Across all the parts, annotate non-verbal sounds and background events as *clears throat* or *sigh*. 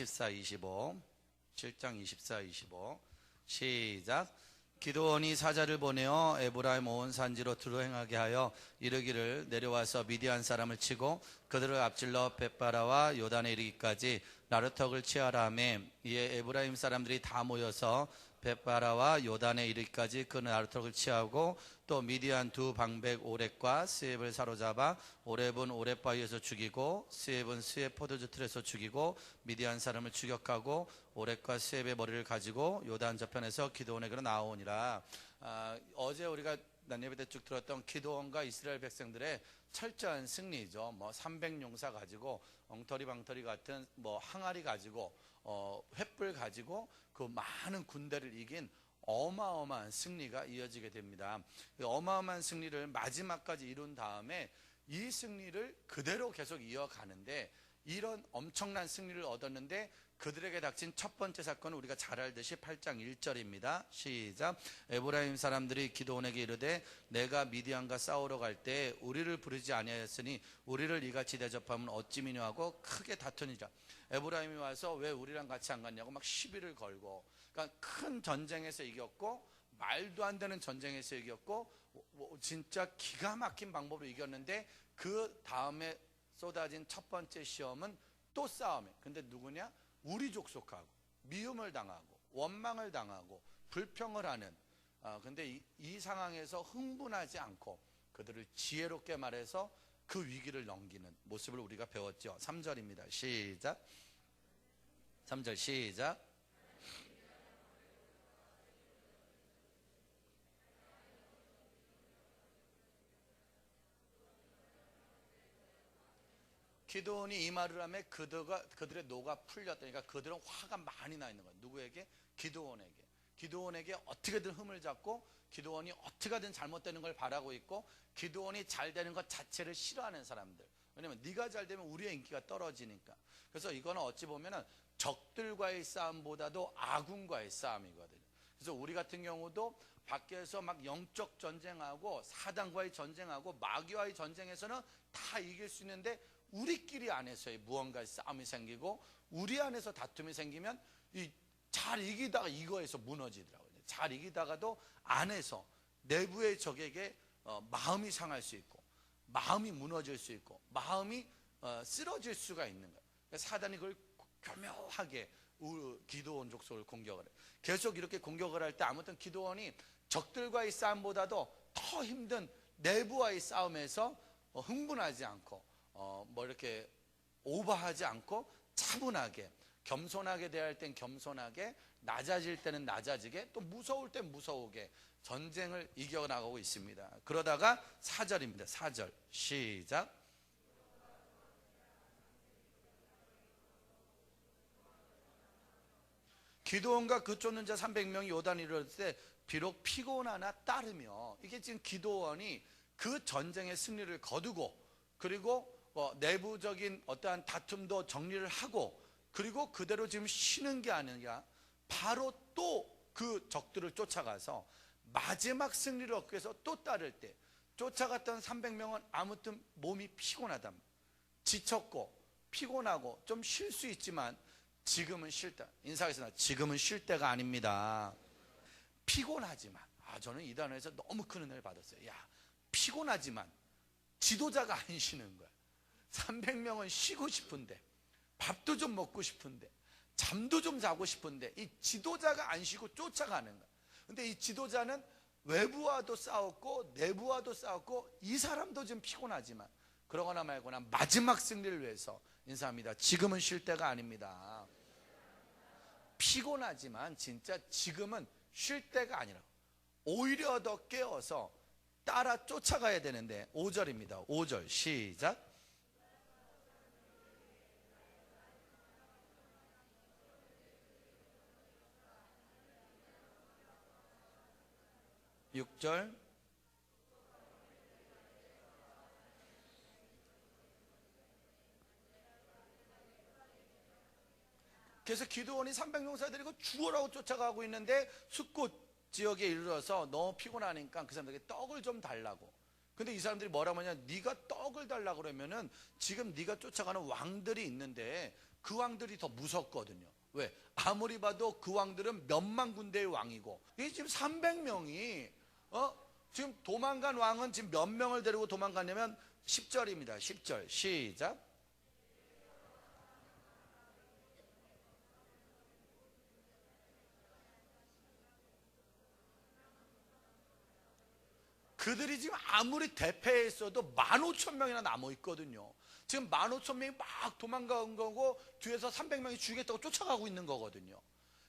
24, 25. 7장 24, 25. 시작. 기도원이 사자를 보내어 에브라임 온 산지로 두루 행하게 하여 이르기를 내려와서 미디안 사람을 치고 그들을 앞질러 벳바라와 요단에 이르기까지 나루턱을 치하라 하매 이에 에브라임 사람들이 다 모여서 벳바라와 요단에 이르기까지 그 나루턱을 치하고 또 미디안 두 방백 오랩과 스엡을 사로잡아 오랩은 오랩바위에서 죽이고 스엡은 스엡 포도주 틀에서 죽이고 미디안 사람을 추격하고 오랩과 스엡의 머리를 가지고 요단 저편에서 기도원에게로 나오니라 아, 어제 우리가 난예배 때 쭉 들었던 기도원과 이스라엘 백성들의 철저한 승리죠. 뭐 300용사 가지고 엉터리 방터리 같은 뭐 항아리 가지고 어 횃불 가지고 그 많은 군대를 이긴 어마어마한 승리가 이어지게 됩니다. 그 어마어마한 승리를 마지막까지 이룬 다음에 이 승리를 그대로 계속 이어가는데 이런 엄청난 승리를 얻었는데 그들에게 닥친 첫 번째 사건은 우리가 잘 알듯이 8장 1절입니다. 시작. 에브라임 사람들이 기도원에게 이르되 내가 미디안과 싸우러 갈 때 우리를 부르지 아니하였으니 우리를 이같이 대접하면 어찌 미뇨하고 크게 다투니라. 에브라임이 와서 왜 우리랑 같이 안 갔냐고 막 시비를 걸고 그러니까 큰 전쟁에서 이겼고 말도 안 되는 전쟁에서 이겼고 뭐 진짜 기가 막힌 방법으로 이겼는데 그 다음에 쏟아진 첫 번째 시험은 또 싸움에 근데 누구냐 우리 족속하고 미움을 당하고 원망을 당하고 불평을 하는 아 근데 이, 이 상황에서 흥분하지 않고 그들을 지혜롭게 말해서 그 위기를 넘기는 모습을 우리가 배웠죠. 3절입니다. 시작. 3절 시작 기도원이 이 말을 하며 그들과, 그들의 노가 풀렸다. 그러니까 그들은 화가 많이 나 있는 거예요. 누구에게? 기도원에게. 기도원에게 어떻게든 흠을 잡고 기도원이 어떻게든 잘못되는 걸 바라고 있고 기도원이 잘 되는 것 자체를 싫어하는 사람들. 왜냐면 네가 잘 되면 우리의 인기가 떨어지니까. 그래서 이거는 어찌 보면은 적들과의 싸움보다도 아군과의 싸움이거든요. 그래서 우리 같은 경우도 밖에서 막 영적 전쟁하고 사단과의 전쟁하고 마귀와의 전쟁에서는 다 이길 수 있는데 우리끼리 안에서의 무언가의 싸움이 생기고 우리 안에서 다툼이 생기면 이 잘 이기다가 이거에서 무너지더라고요. 잘 이기다가도 안에서 내부의 적에게 어, 마음이 상할 수 있고 마음이 무너질 수 있고 마음이 어, 쓰러질 수가 있는 거예요. 그러니까 사단이 그걸 교묘하게 기도원 족속을 공격을 해요. 계속 이렇게 공격을 할 때 아무튼 기도원이 적들과의 싸움보다도 더 힘든 내부와의 싸움에서 어, 흥분하지 않고 어, 뭐 이렇게 오버하지 않고 차분하게 겸손하게 대할 땐 겸손하게 낮아질 때는 낮아지게 또 무서울 땐 무서우게 전쟁을 이겨나가고 있습니다. 그러다가 4절입니다. 4절 시작 기도원과 그 쫓는 자 300명이 요단이 이르렀을 때 비록 피곤하나 따르며 이게 지금 기도원이 그 전쟁의 승리를 거두고 그리고 뭐 내부적인 어떠한 다툼도 정리를 하고 그리고 그대로 지금 쉬는 게 아니라 바로 또 그 적들을 쫓아가서 마지막 승리를 얻기 위해서 또 따를 때 쫓아갔던 300명은 아무튼 몸이 피곤하다. 지쳤고 피곤하고 좀 쉴 수 있지만 지금은 쉴 때, 인사에서 지금은 쉴 때가 아닙니다. 피곤하지만, 아, 저는 이 단어에서 너무 큰 은혜를 받았어요. 야, 피곤하지만 지도자가 안 쉬는 거야. 300명은 쉬고 싶은데, 밥도 좀 먹고 싶은데, 잠도 좀 자고 싶은데, 이 지도자가 안 쉬고 쫓아가는 거야. 근데 이 지도자는 외부와도 싸웠고, 내부와도 싸웠고, 이 사람도 좀 피곤하지만, 그러거나 말거나 마지막 승리를 위해서 인사합니다. 지금은 쉴 때가 아닙니다. 피곤하지만 진짜 지금은 쉴 때가 아니라 오히려 더 깨어서 따라 쫓아가야 되는데 5절입니다. 5절 시작. 육절 그래서 기도원이 300용사 데리고 죽어라고 쫓아가고 있는데 숲꽃 지역에 이르러서 너무 피곤하니까 그 사람들에게 떡을 좀 달라고 근데 이 사람들이 뭐라고 하냐? 네가 떡을 달라 그러면은 지금 네가 쫓아가는 왕들이 있는데 그 왕들이 더 무섭거든요. 왜? 아무리 봐도 그 왕들은 몇만 군대의 왕이고 이게 지금 300명이 어? 지금 도망간 왕은 지금 몇 명을 데리고 도망갔냐면 10절입니다. 10절. 시작. 그들이 지금 아무리 대패에 있어도 15,000명이나 남아 있거든요. 지금 15,000명이 막 도망간 거고 뒤에서 300명이 죽이겠다고 쫓아가고 있는 거거든요.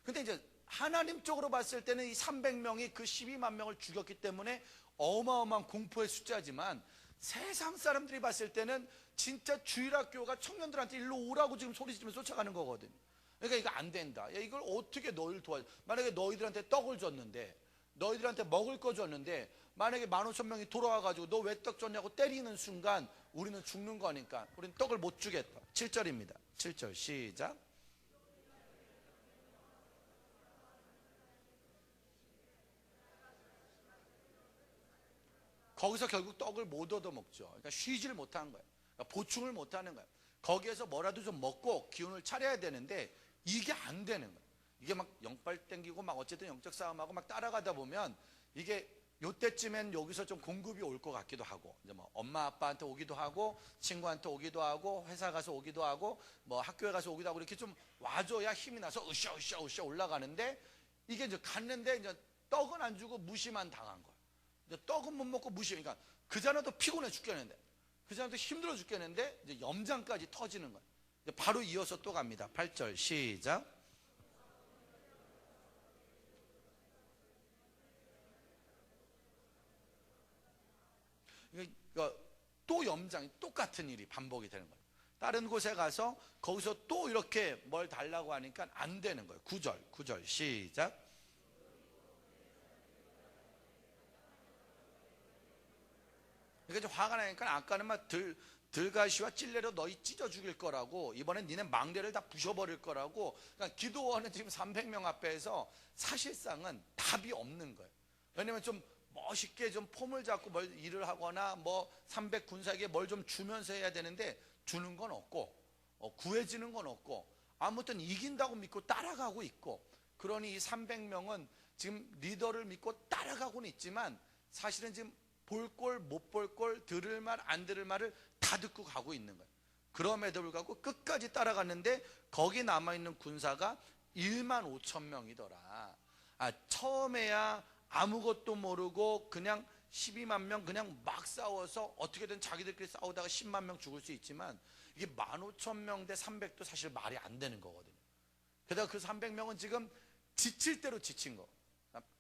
근데 이제 하나님 쪽으로 봤을 때는 이 300명이 그 12만 명을 죽였기 때문에 어마어마한 공포의 숫자지만 세상 사람들이 봤을 때는 진짜 주일학교가 청년들한테 일로 오라고 지금 소리 지르면서 쫓아가는 거거든요. 그러니까 이거 안 된다. 야, 이걸 어떻게 너희를 도와? 만약에 너희들한테 떡을 줬는데 너희들한테 먹을 거 줬는데 만약에 만 오천 명이 돌아와가지고 너 왜 떡 줬냐고 때리는 순간 우리는 죽는 거니까 우리는 떡을 못 주겠다. 7절입니다. 7절 시작. 거기서 결국 떡을 못 얻어 먹죠. 그러니까 쉬지를 못한 거예요. 그러니까 보충을 못하는 거예요. 거기에서 뭐라도 좀 먹고 기운을 차려야 되는데 이게 안 되는 거예요. 이게 막 영빨 땡기고 막 어쨌든 영적 싸움하고 막 따라가다 보면 이게 요때쯤엔 여기서 좀 공급이 올 것 같기도 하고 이제 뭐 엄마 아빠한테 오기도 하고 친구한테 오기도 하고 회사 가서 오기도 하고 뭐 학교에 가서 오기도 하고 이렇게 좀 와줘야 힘이 나서 으쌰 으쌰 으쌰 올라가는데 이게 이제 갔는데 이제 떡은 안 주고 무시만 당한 거예요. 떡은 못 먹고 무시. 그러니까 그 자녀도 피곤해 죽겠는데 그 자녀도 힘들어 죽겠는데 이제 염장까지 터지는 거예요. 바로 이어서 또 갑니다. 8절 시작. 그러니까 또 염장이 똑같은 일이 반복이 되는 거예요. 다른 곳에 가서 거기서 또 이렇게 뭘 달라고 하니까 안 되는 거예요. 9절, 9절 시작. 그러니까 좀 화가 나니까 아까는 막 들, 들가시와 찔레로 너희 찢어 죽일 거라고 이번엔 니네 망대를 다 부셔버릴 거라고 그러니까 기도원은 지금 300명 앞에서 사실상은 답이 없는 거예요. 왜냐면 좀 멋있게 좀 폼을 잡고 뭘 일을 하거나 뭐 300 군사에게 뭘 좀 주면서 해야 되는데 주는 건 없고 어, 구해지는 건 없고 아무튼 이긴다고 믿고 따라가고 있고 그러니 이 300명은 지금 리더를 믿고 따라가고는 있지만 사실은 지금 볼꼴못볼꼴 들을 말 안 들을 말을 다 듣고 가고 있는 거예요. 그럼에도 불구하고 끝까지 따라갔는데 거기 남아있는 군사가 1만 5천 명이더라. 아, 처음에야 아무것도 모르고 그냥 12만 명 그냥 막 싸워서 어떻게든 자기들끼리 싸우다가 10만 명 죽을 수 있지만 이게 15,000명 대 300도 사실 말이 안 되는 거거든요. 게다가 그 300명은 지금 지칠 대로 지친 거.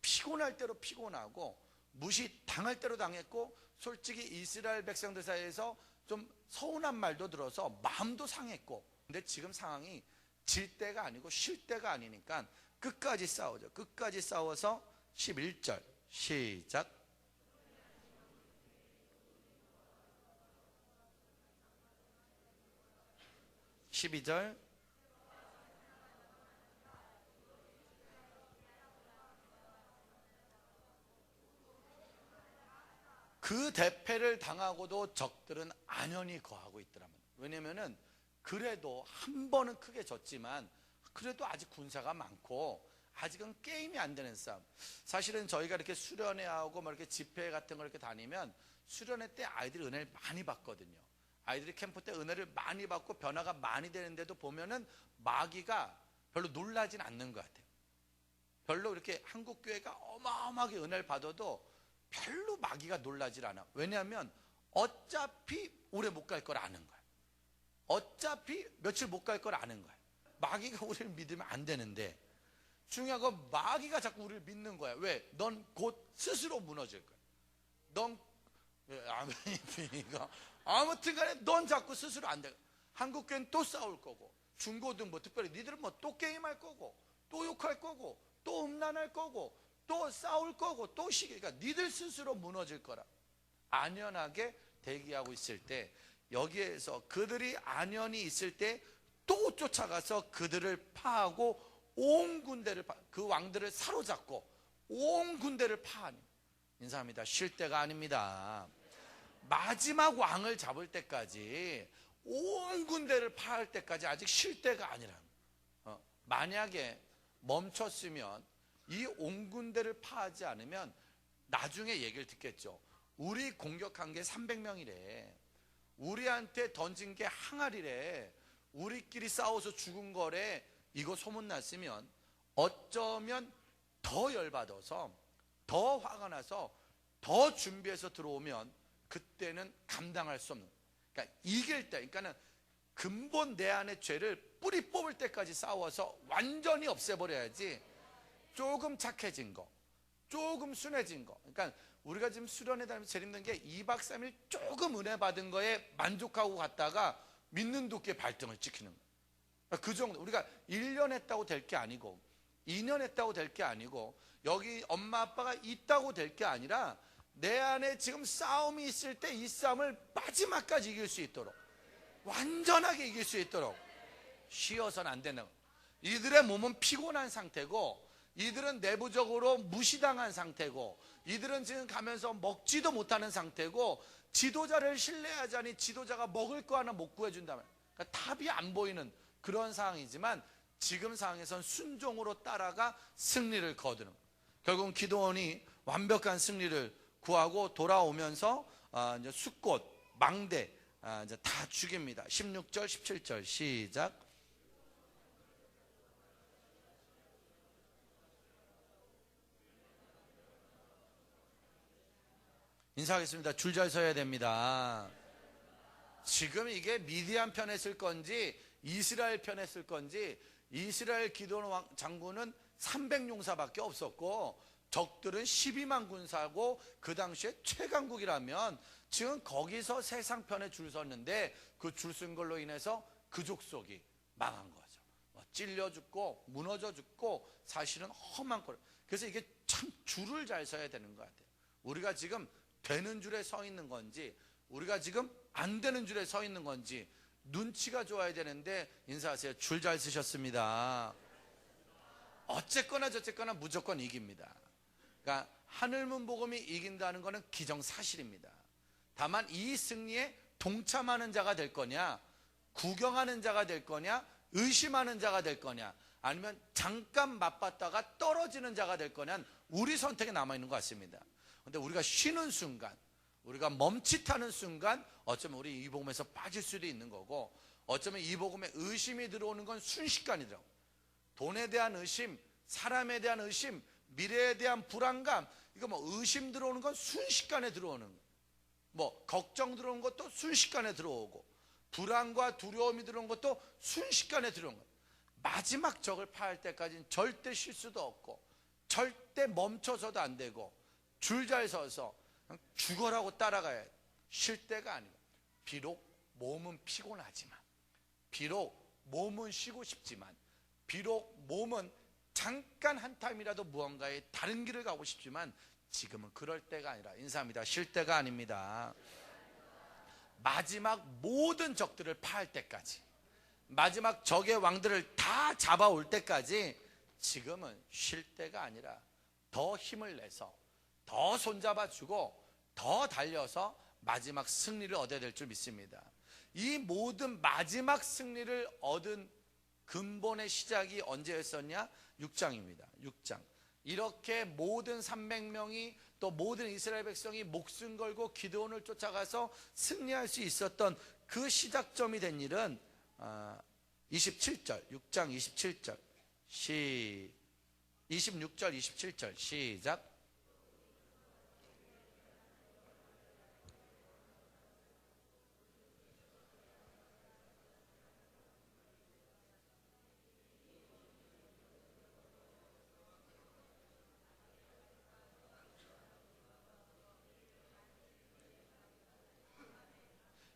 피곤할 대로 피곤하고 무시 당할 대로 당했고 솔직히 이스라엘 백성들 사이에서 좀 서운한 말도 들어서 마음도 상했고 근데 지금 상황이 질 때가 아니고 쉴 때가 아니니까 끝까지 싸우죠. 끝까지 싸워서 11절 시작 십이 절 그 대패를 당하고도 적들은 안연히 거하고 있더라면 왜냐면은 그래도 한 번은 크게 졌지만 그래도 아직 군사가 많고 아직은 게임이 안 되는 싸움. 사실은 저희가 이렇게 수련회 하고 뭐 이렇게 집회 같은 거 이렇게 다니면 수련회 때 아이들이 은혜를 많이 받거든요. 아이들이 캠프 때 은혜를 많이 받고 변화가 많이 되는데도 보면은 마귀가 별로 놀라진 않는 것 같아요. 별로 이렇게 한국 교회가 어마어마하게 은혜를 받아도 별로 마귀가 놀라질 않아. 왜냐하면 어차피 오래 못 갈 걸 아는 거야. 어차피 며칠 못 갈 걸 아는 거야. 마귀가 *laughs* 우리를 믿으면 안 되는데 중요한 건 마귀가 자꾸 우리를 믿는 거야. 왜? 넌 곧 스스로 무너질 거야. 넌 아멘이니까 아무튼 간에 넌 자꾸 스스로 안 돼. 한국 교회는 또 싸울 거고 중고등부 특별히 니들은 뭐 또 게임할 거고 또 욕할 거고 또 음란할 거고 또 싸울 거고 또 시기 그러니까 니들 스스로 무너질 거라. 안연하게 대기하고 있을 때 여기에서 그들이 안연히 있을 때 또 쫓아가서 그들을 파하고 온 군대를 파, 그 왕들을 사로잡고 온 군대를 파하니 인사합니다. 쉴 때가 아닙니다. 마지막 왕을 잡을 때까지 온 군대를 파할 때까지 아직 쉴 때가 아니라 어, 만약에 멈췄으면 이 온 군대를 파하지 않으면 나중에 얘기를 듣겠죠. 우리 공격한 게 300명이래. 우리한테 던진 게 항아리래. 우리끼리 싸워서 죽은 거래. 이거 소문났으면 어쩌면 더 열받아서 더 화가 나서 더 준비해서 들어오면 그때는 감당할 수 없는 그러니까 이길 때 그러니까는 근본 내 안의 죄를 뿌리 뽑을 때까지 싸워서 완전히 없애버려야지 조금 착해진 거 조금 순해진 거. 그러니까 우리가 지금 수련회 다니면서 제일 힘든 게 2박 3일 조금 은혜 받은 거에 만족하고 갔다가 믿는 도끼에 발등을 찍히는 거예요. 그러니까 그 정도. 우리가 1년 했다고 될 게 아니고 2년 했다고 될 게 아니고 여기 엄마 아빠가 있다고 될 게 아니라 내 안에 지금 싸움이 있을 때 이 싸움을 마지막까지 이길 수 있도록 완전하게 이길 수 있도록 쉬어서는 안 되는. 이들의 몸은 피곤한 상태고 이들은 내부적으로 무시당한 상태고 이들은 지금 가면서 먹지도 못하는 상태고 지도자를 신뢰하자니 지도자가 먹을 거 하나 못 구해준다면 그러니까 답이 안 보이는 그런 상황이지만 지금 상황에선 순종으로 따라가 승리를 거두는. 결국은 기도원이 완벽한 승리를 구하고 돌아오면서 아, 이제 숫꽃, 망대 아, 다 죽입니다. 16절, 17절 시작. 인사하겠습니다. 줄 잘 서야 됩니다. 지금 이게 미디안 편에 쓸 건지 이스라엘 편에 쓸 건지 이스라엘 기도원 왕- 장군은 300용사밖에 없었고 적들은 12만 군사고 그 당시에 최강국이라면 지금 거기서 세상 편에 줄 섰는데 그 줄 쓴 걸로 인해서 그 족속이 망한 거죠. 뭐 찔려 죽고 무너져 죽고 사실은 험한 꼴. 그래서 이게 참 줄을 잘 서야 되는 것 같아요. 우리가 지금 되는 줄에 서 있는 건지 우리가 지금 안 되는 줄에 서 있는 건지 눈치가 좋아야 되는데 인사하세요. 줄 잘 쓰셨습니다. 어쨌거나 저쨌거나 무조건 이깁니다. 그러니까 하늘문 복음이 이긴다는 것은 기정사실입니다. 다만 이 승리에 동참하는 자가 될 거냐, 구경하는 자가 될 거냐, 의심하는 자가 될 거냐, 아니면 잠깐 맛봤다가 떨어지는 자가 될 거냐는 우리 선택에 남아 있는 것 같습니다. 근데 우리가 쉬는 순간, 우리가 멈칫하는 순간 어쩌면 우리 이 복음에서 빠질 수도 있는 거고 어쩌면 이 복음에 의심이 들어오는 건 순식간이더라고. 돈에 대한 의심, 사람에 대한 의심, 미래에 대한 불안감, 이거 뭐 의심 들어오는 건 순식간에 들어오는 거. 뭐 걱정 들어오는 것도 순식간에 들어오고 불안과 두려움이 들어오는 것도 순식간에 들어오는 거. 마지막 적을 파할 때까지는 절대 쉴 수도 없고 절대 멈춰서도 안 되고 줄잘 서서 죽어라고 따라가야 돼. 쉴 때가 아니고 비록 몸은 피곤하지만 비록 몸은 쉬고 싶지만 비록 몸은 잠깐 한 탐이라도 무언가에 다른 길을 가고 싶지만 지금은 그럴 때가 아니라 인사합니다. 쉴 때가 아닙니다. 마지막 모든 적들을 파할 때까지 마지막 적의 왕들을 다 잡아올 때까지 지금은 쉴 때가 아니라 더 힘을 내서 더 손잡아 주고 더 달려서 마지막 승리를 얻어야 될 줄 믿습니다. 이 모든 마지막 승리를 얻은 근본의 시작이 언제였었냐? 6장입니다. 6장. 이렇게 모든 300명이 또 모든 이스라엘 백성이 목숨 걸고 기도원을 쫓아가서 승리할 수 있었던 그 시작점이 된 일은 아, 27절, 6장 27절, 시 26절, 27절 시작.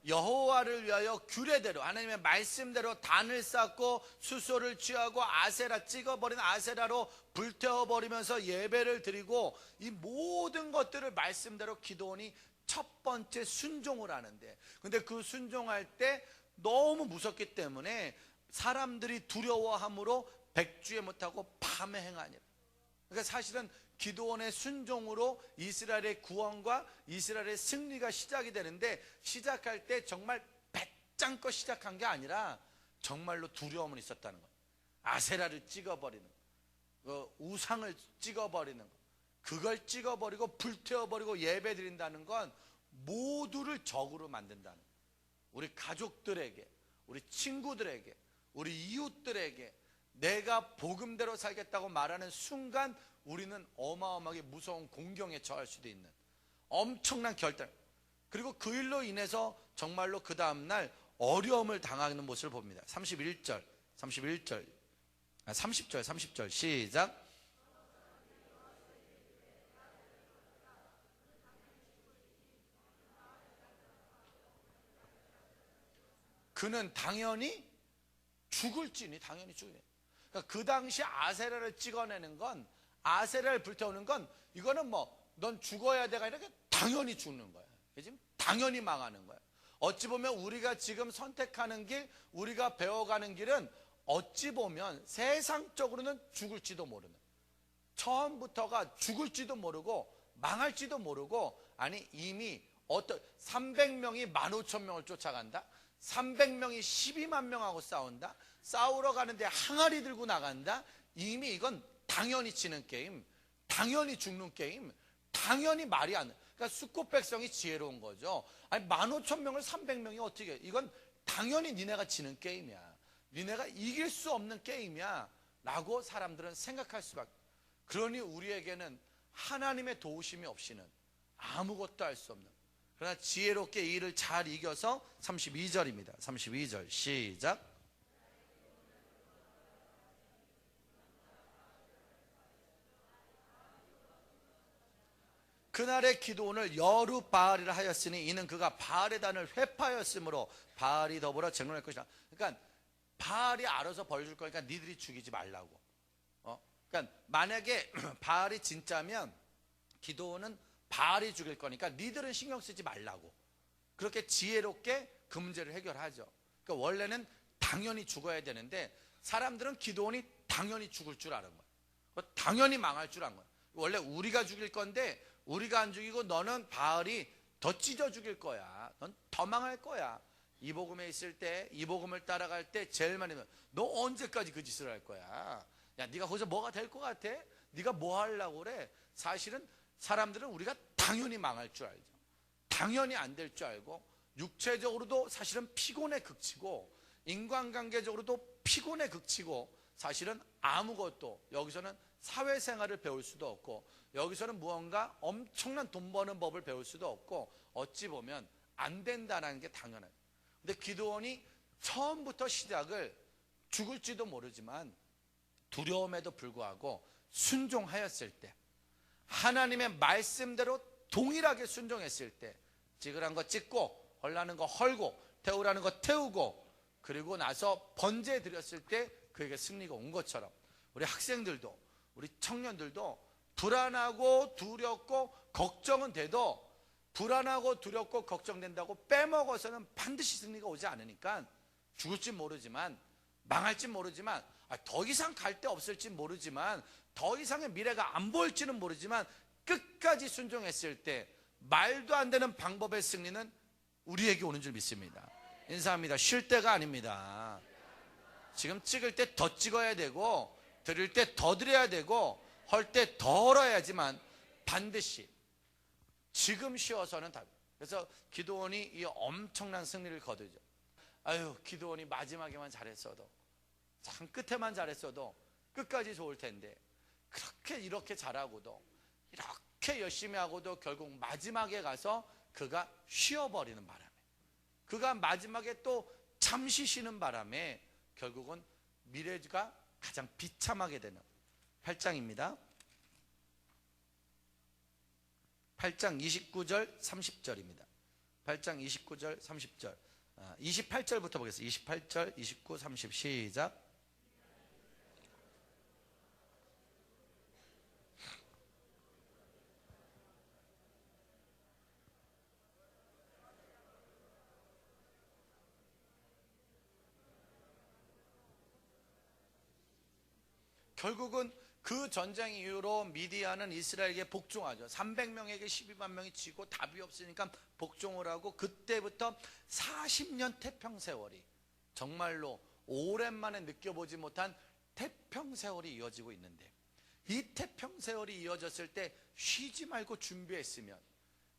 여호와를 위하여 규례대로 하나님의 말씀대로 단을 쌓고 수소를 취하고 아세라 찍어버린 아세라로 불태워버리면서 예배를 드리고 이 모든 것들을 말씀대로 기도원이 첫 번째 순종을 하는데 근데 그 순종할 때 너무 무섭기 때문에 사람들이 두려워함으로 백주에 못하고 밤에 행하니라 그러니까 사실은 기도원의 순종으로 이스라엘의 구원과 이스라엘의 승리가 시작이 되는데 시작할 때 정말 배짱껏 시작한 게 아니라 정말로 두려움은 있었다는 거예요. 아세라를 찍어버리는 거, 그 우상을 찍어버리는 거, 그걸 찍어버리고 불태워버리고 예배드린다는 건 모두를 적으로 만든다는 거예요. 우리 가족들에게, 우리 친구들에게, 우리 이웃들에게 내가 복음대로 살겠다고 말하는 순간 우리는 어마어마하게 무서운 공경에 처할 수도 있는 엄청난 결단. 그리고 그 일로 인해서 정말로 그 다음날 어려움을 당하는 모습을 봅니다. 31절, 31절, 아, 30절, 30절, 시작. 그는 당연히 죽을지니 당연히 죽으니. 그러니까 그 당시 아세라를 찍어내는 건 아세라를 불태우는 건 이거는 뭐 넌 죽어야 돼가 아니라 당연히 죽는 거야. 지금 당연히 망하는 거야. 어찌 보면 우리가 지금 선택하는 길, 우리가 배워가는 길은 어찌 보면 세상적으로는 죽을지도 모르는 처음부터가 죽을지도 모르고 망할지도 모르고 아니 이미 어떤 300명이 15,000명을 쫓아간다. 300명이 12만 명하고 싸운다. 싸우러 가는데 항아리 들고 나간다. 이미 이건 당연히 치는 게임, 당연히 죽는 게임, 당연히 말이 안 돼. 그러니까 수꽃 백성이 지혜로운 거죠. 아니 15,000명을 300명이 어떻게 해? 이건 당연히 니네가 지는 게임이야. 니네가 이길 수 없는 게임이야. 라고 사람들은 생각할 수밖에. 그러니 우리에게는 하나님의 도우심이 없이는 아무것도 할 수 없는. 그러나 지혜롭게 이 일을 잘 이겨서 32절입니다. 32절 시작. 그날의 기도원을 여루 바알이라 하였으니 이는 그가 바알의 단을 회파하였으므로 바알이 더불어 쟁론할 것이다. 그러니까 바알이 알아서 벌줄 거니까 니들이 죽이지 말라고. 어? 그러니까 만약에 *clears throat* 바알이 진짜면 기도원은 바알이 죽일 거니까 니들은 신경 쓰지 말라고. 그렇게 지혜롭게 그 문제를 해결하죠. 그러니까 원래는 당연히 죽어야 되는데 사람들은 기도원이 당연히 죽을 줄 아는 거야. 당연히 망할 줄 아는 거야. 원래 우리가 죽일 건데 우리가 안 죽이고 너는 바알이 더 찢어 죽일 거야. 넌 더 망할 거야. 이 복음에 있을 때, 이 복음을 따라갈 때 제일 많이 너 언제까지 그 짓을 할 거야? 야, 네가 거기서 뭐가 될 것 같아? 네가 뭐 하려고 그래? 사실은 사람들은 우리가 당연히 망할 줄 알죠. 당연히 안 될 줄 알고 육체적으로도 사실은 피곤에 극치고 인간관계적으로도 피곤에 극치고 사실은 아무것도 여기서는 사회생활을 배울 수도 없고 여기서는 무언가 엄청난 돈 버는 법을 배울 수도 없고 어찌 보면 안 된다는 게 당연해요. 근데 기도원이 처음부터 시작을 죽을지도 모르지만 두려움에도 불구하고 순종하였을 때 하나님의 말씀대로 동일하게 순종했을 때 찌그란 거 찢고 헐라는 거 헐고 태우라는 거 태우고 그리고 나서 번제 드렸을 때 그에게 승리가 온 것처럼 우리 학생들도 우리 청년들도 불안하고 두렵고 걱정은 돼도 불안하고 두렵고 걱정된다고 빼먹어서는 반드시 승리가 오지 않으니까 죽을지 모르지만 망할지 모르지만 아, 더 이상 갈 데 없을지 모르지만 더 이상의 미래가 안 보일지는 모르지만 끝까지 순종했을 때 말도 안 되는 방법의 승리는 우리에게 오는 줄 믿습니다. 인사합니다. 쉴 때가 아닙니다. 지금 찍을 때 더 찍어야 되고 드릴 때 더 드려야 되고 할때더 헐어야지만 반드시 지금 쉬어서는 답. 그래서 기도원이 이 엄청난 승리를 거두죠. 아유, 기도원이 마지막에만 잘했어도 참 끝에만 잘했어도 끝까지 좋을 텐데 그렇게 이렇게 잘하고도 이렇게 열심히 하고도 결국 마지막에 가서 그가 쉬어버리는 바람에 그가 마지막에 또 잠시 쉬는 바람에 결국은 미래가 가장 비참하게 되는 8장입니다. 8장 29절 30절입니다. 8장 29절 30절 28절부터 보겠습니다. 28절 29 30 시작 결국은 그 전쟁 이후로 미디안은 이스라엘에게 복종하죠. 300명에게 12만 명이 지고 답이 없으니까 복종을 하고 그때부터 40년 태평 세월이 정말로 오랜만에 느껴보지 못한 태평 세월이 이어지고 있는데 이 태평 세월이 이어졌을 때 쉬지 말고 준비했으면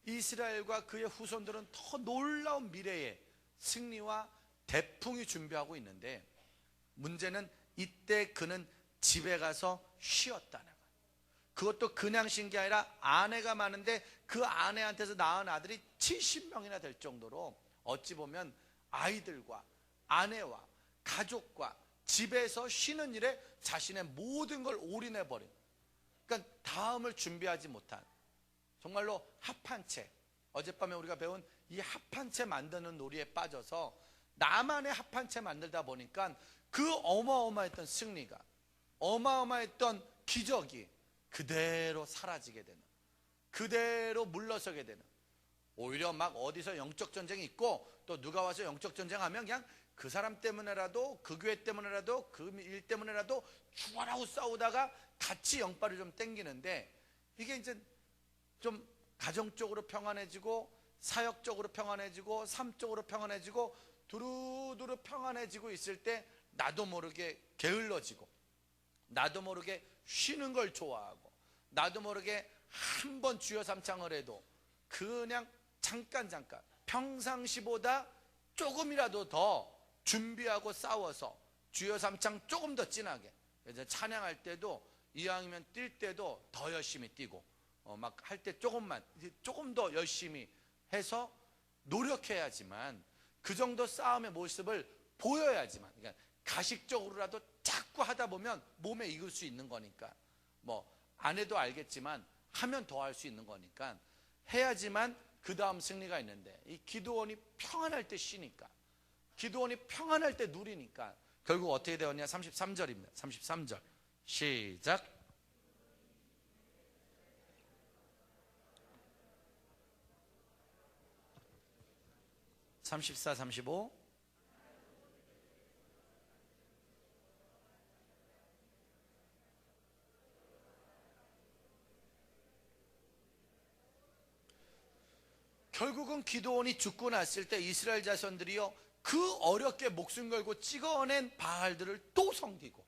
이스라엘과 그의 후손들은 더 놀라운 미래의 승리와 대풍이 준비하고 있는데 문제는 이때 그는 집에 가서 쉬었다는 거예요. 그것도 그냥 쉰 게 아니라 아내가 많은데 그 아내한테서 낳은 아들이 70명이나 될 정도로 어찌 보면 아이들과 아내와 가족과 집에서 쉬는 일에 자신의 모든 걸 올인해 버린 그러니까 다음을 준비하지 못한 정말로 합한 채 어젯밤에 우리가 배운 이 합한 채 만드는 놀이에 빠져서 나만의 합한 채 만들다 보니까 그 어마어마했던 승리가 어마어마했던 기적이 그대로 사라지게 되는 그대로 물러서게 되는. 오히려 막 어디서 영적 전쟁이 있고 또 누가 와서 영적 전쟁하면 그냥 그 사람 때문에라도 그 교회 때문에라도 그 일 때문에라도 죽어라고 싸우다가 같이 영빨을 좀 땡기는데 이게 이제 좀 가정적으로 평안해지고 사역적으로 평안해지고 삶적으로 평안해지고 두루두루 평안해지고 있을 때 나도 모르게 게을러지고 나도 모르게 쉬는 걸 좋아하고 나도 모르게 한 번 주여 삼창을 해도 그냥 잠깐 잠깐 평상시보다 조금이라도 더 준비하고 싸워서 주여 삼창 조금 더 진하게. 이제 찬양할 때도 이왕이면 뛸 때도 더 열심히 뛰고 어, 막 할 때 조금만 조금 더 열심히 해서 노력해야지만 그 정도 싸움의 모습을 보여야지만 그러니까 가식적으로라도 자꾸 하다 보면 몸에 익을 수 있는 거니까. 뭐 안 해도 알겠지만 하면 더 할 수 있는 거니까. 해야지만 그 다음 승리가 있는데. 이 기도원이 평안할 때 쉬니까. 기도원이 평안할 때 누리니까. 결국 어떻게 되었냐? 33절입니다. 33절. 시작. 34, 35 결국은 기도원이 죽고 났을 때 이스라엘 자손들이요 그 어렵게 목숨 걸고 찍어낸 바알들을 또 섬기고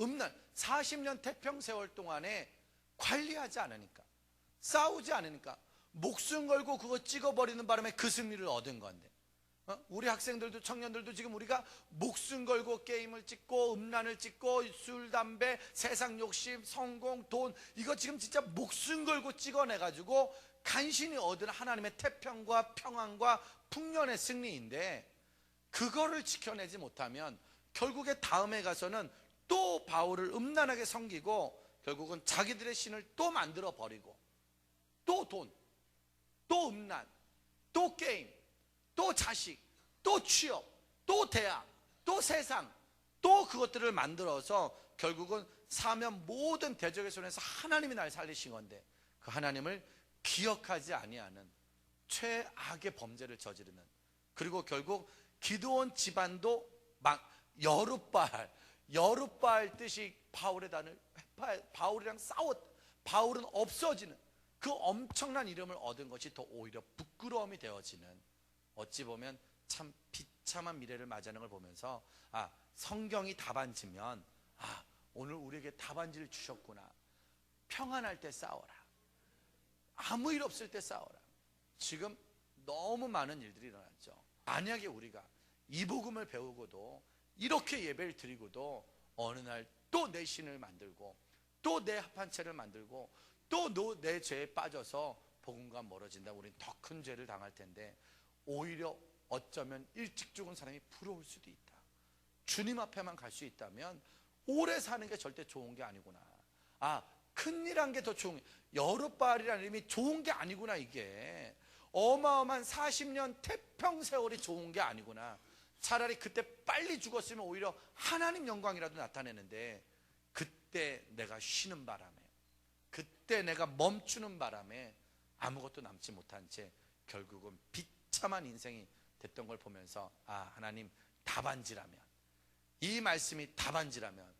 음란 40년 태평 세월 동안에 관리하지 않으니까 싸우지 않으니까 목숨 걸고 그거 찍어버리는 바람에 그 승리를 얻은 건데 어? 우리 학생들도 청년들도 지금 우리가 목숨 걸고 게임을 찍고 음란을 찍고 술 담배 세상 욕심 성공 돈 이거 지금 진짜 목숨 걸고 찍어내 가지고 간신히 얻은 하나님의 태평과 평안과 풍년의 승리인데 그거를 지켜내지 못하면 결국에 다음에 가서는 또 바울을 음란하게 섬기고 결국은 자기들의 신을 또 만들어 버리고 또 돈, 또 음란, 또 게임, 또 자식, 또 취업, 또 대학, 또 세상, 또 그것들을 만들어서 결국은 사면 모든 대적의 손에서 하나님이 날 살리신 건데 그 하나님을 기억하지 아니하는 최악의 범죄를 저지르는 그리고 결국 기도원 집안도 막 여룻발 여룻발 뜻이 바울의 단을 바울이랑 싸웠 바울은 없어지는 그 엄청난 이름을 얻은 것이 더 오히려 부끄러움이 되어지는 어찌 보면 참 비참한 미래를 맞이하는 걸 보면서 아 성경이 답안지면 아 오늘 우리에게 답안지를 주셨구나 평안할 때 싸워라 아무 일 없을 때 싸워라. 지금 너무 많은 일들이 일어났죠. 만약에 우리가 이 복음을 배우고도 이렇게 예배를 드리고도 어느 날 또 내 신을 만들고 또 내 합한 채를 만들고 또 내 죄에 빠져서 복음과 멀어진다. 우리는 더 큰 죄를 당할 텐데 오히려 어쩌면 일찍 죽은 사람이 부러울 수도 있다. 주님 앞에만 갈 수 있다면 오래 사는 게 절대 좋은 게 아니구나. 아, 큰일한 게 더 좋은 여룻발이라는 이름이 좋은 게 아니구나 이게 어마어마한 40년 태평 세월이 좋은 게 아니구나 차라리 그때 빨리 죽었으면 오히려 하나님 영광이라도 나타내는데 그때 내가 쉬는 바람에 그때 내가 멈추는 바람에 아무것도 남지 못한 채 결국은 비참한 인생이 됐던 걸 보면서 아 하나님 답안지라면 이 말씀이 답안지라면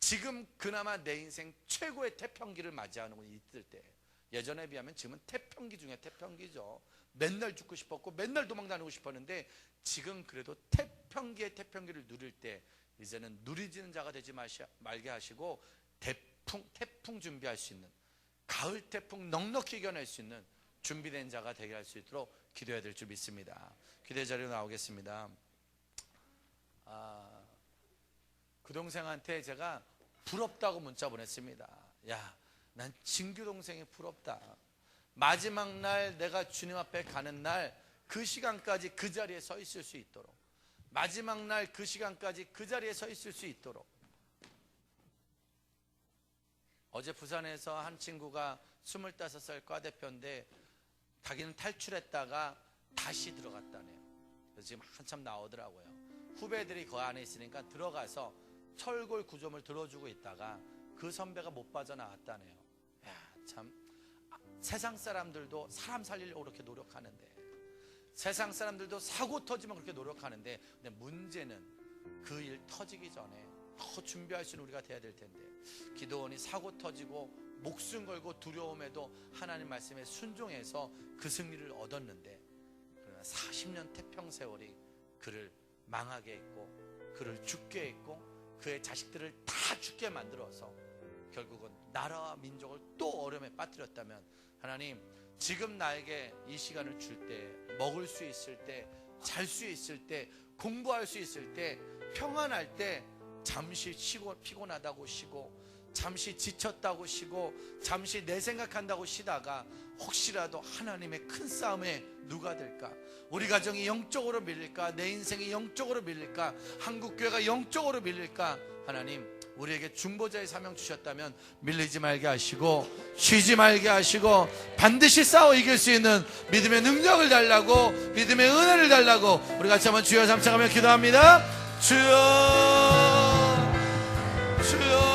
지금 그나마 내 인생 최고의 태평기를 맞이하는 건 이틀 때. 예전에 비하면 지금은 태평기 중에 태평기죠. 맨날 죽고 싶었고 맨날 도망 다니고 싶었는데 지금 그래도 태평기의 태평기를 누릴 때 이제는 누리지는 자가 되지 마시, 말게 하시고 태풍, 태풍 준비할 수 있는 가을 태풍 넉넉히 이겨낼 수 있는 준비된 자가 되게 할 수 있도록 기도해야 될 줄 믿습니다 기도의 자리로 나오겠습니다 아, 그 동생한테 제가 부럽다고 문자 보냈습니다. 야, 난 진규 동생이 부럽다. 마지막 날 내가 주님 앞에 가는 날 그 시간까지 그 자리에 서 있을 수 있도록 마지막 날 그 시간까지 그 자리에 서 있을 수 있도록 어제 부산에서 한 친구가 25살 과대표인데 자기는 탈출했다가 다시 들어갔다네요. 그래서 지금 한참 나오더라고요. 후배들이 그 안에 있으니까 들어가서 철골 구조물 들어주고 있다가 그 선배가 못 빠져나왔다네요. 야, 참 아, 세상 사람들도 사람 살리려고 그렇게 노력하는데 세상 사람들도 사고 터지면 그렇게 노력하는데 근데 문제는 그 일 터지기 전에 더 준비할 수 있는 우리가 돼야 될 텐데 기도원이 사고 터지고 목숨 걸고 두려움에도 하나님 말씀에 순종해서 그 승리를 얻었는데 그러나 40년 태평 세월이 그를 망하게 했고 그를 죽게 했고 그의 자식들을 다 죽게 만들어서 결국은 나라와 민족을 또 어려움에 빠뜨렸다면 하나님 지금 나에게 이 시간을 줄 때 먹을 수 있을 때 잘 수 있을 때 공부할 수 있을 때 평안할 때 잠시 쉬고 피곤하다고 쉬고 잠시 지쳤다고 쉬고 잠시 내 생각한다고 쉬다가 혹시라도 하나님의 큰 싸움에 누가 될까? 우리 가정이 영적으로 밀릴까? 내 인생이 영적으로 밀릴까? 한국 교회가 영적으로 밀릴까? 하나님 우리에게 중보자의 사명 주셨다면 밀리지 말게 하시고 쉬지 말게 하시고 반드시 싸워 이길 수 있는 믿음의 능력을 달라고 믿음의 은혜를 달라고 우리 같이 한번 주여 삼창하며 기도합니다. 주여 주여